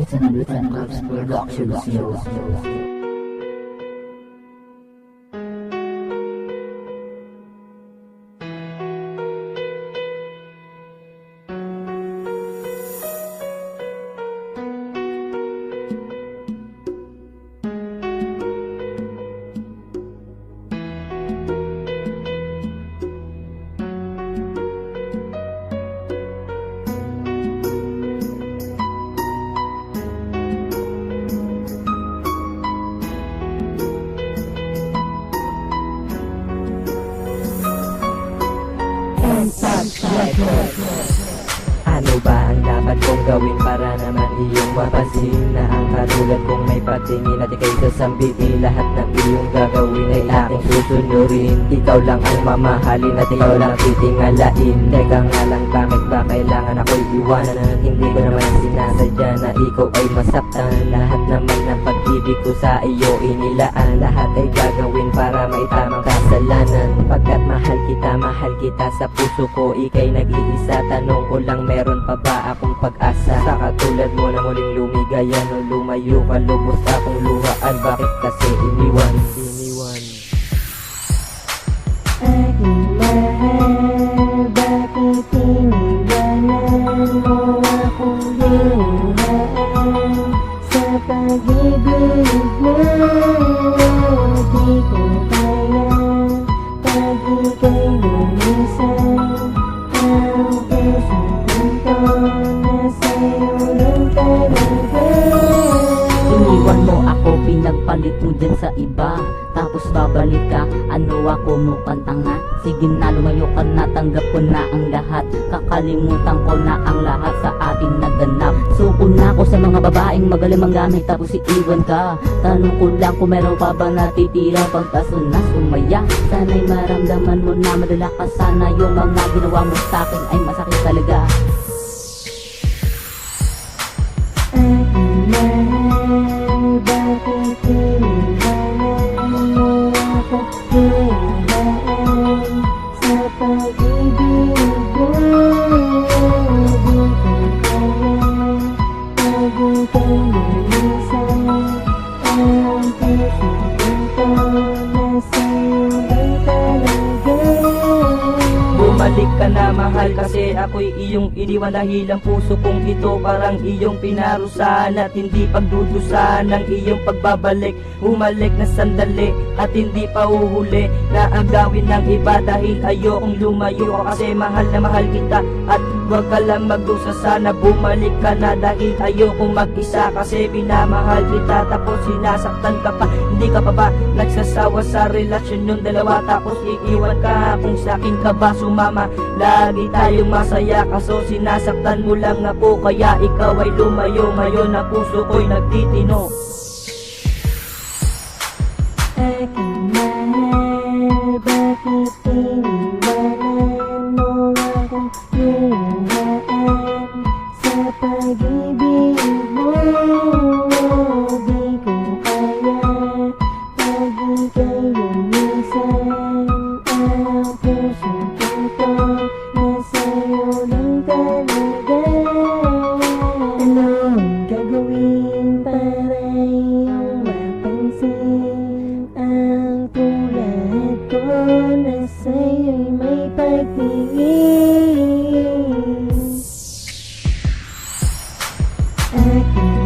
It's an underground club where doctors shows. Ano ba ang dapat kong gawin para naman iyong mapansin Na ang katulad kong may patingin at ikay sasambitin. Lahat ng iyong gagawin ay aking susunurin. Ikaw lang ang mamahalin at ikaw lang titingalain. Teka nga lang bakit ba kailangan ako'y iwanan? Hindi ko naman sinasadya na ikaw ay masaktan. Lahat naman ng pag-ibig ko sa iyo inilaan. Lahat ay gagawin para may tamang kasalanan. Pagkat mahal kita, mahal kita sa puso ko Ika'y nag-iisa, tanong ko lang meron pa ba akong pag-asa. Sa katulad mo na muling lumigayan o lumayo ka Lubos akong luhaan, bakit kasi iniwan? Iniwan. Aking mahal, bakit iniwanan mo akong luhaan Sa pag-ibig mo, di ko Iniwan mo ako, pinagpalit mo dyan sa iba. Tapos babalik ka, ano ako mukhang tanga Sige na, lumayo ka na, tanggap ko na ang lahat. Kakalimutan ko na ang lahat sa atin naganap. Suko na ako sa mga babaeng magaling manggamit Tapos iiwan ka. Tanong ko lang kung meron pa ba natitira Pagkaso na sumaya. Sana'y maramdaman mo na madala ka sana Yung mga ginawa mo sa akin ay masakit talaga Bumalik ka na mahal kasi ako'y iyong iniwan. Dahil ang puso kong ito parang iyong pinarusahan at hindi pagdudusahan ng iyong pagbabalik. Humalik na sandali at hindi pa uhuli na agawin ng iba. Dahil ayokong lumayo kasi mahal na mahal kita at Huwag ka lang magdusa. Sana bumalik ka na dahil ayokong mag-isa kasi binamahal kita. Tapos sinasaktan ka pa Hindi ka pa ba nagsasawa sa relasyon yung dalawa? Tapos iiwan ka kung sa akin ka ba? Sumama Lagi tayong masaya kaso sinasaktan mo lang ako kaya ikaw ay lumayo. Ngayon ang puso ko'y nagtitino ko na sa'yo'y may pagtingin Aking